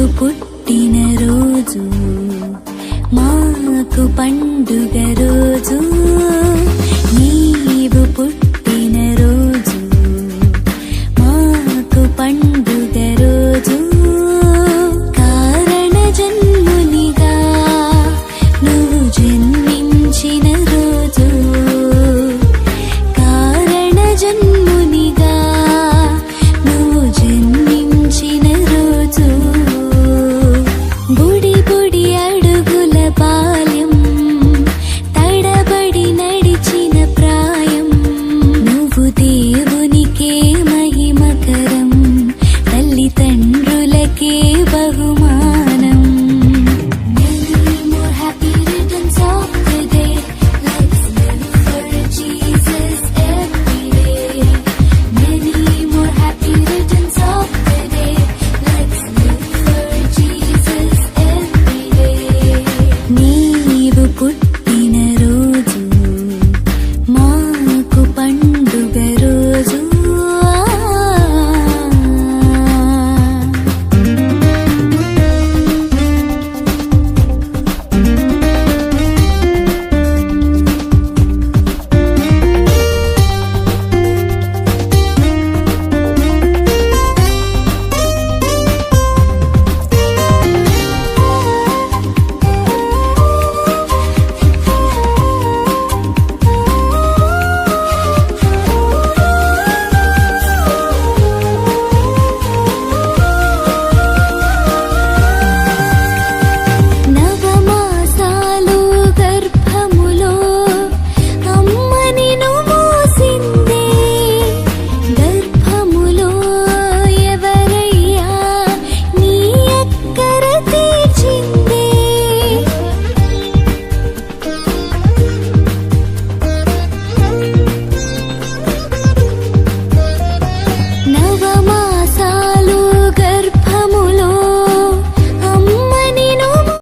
మాకు పుట్టిన రోజు మాకు పండుగ రోజు.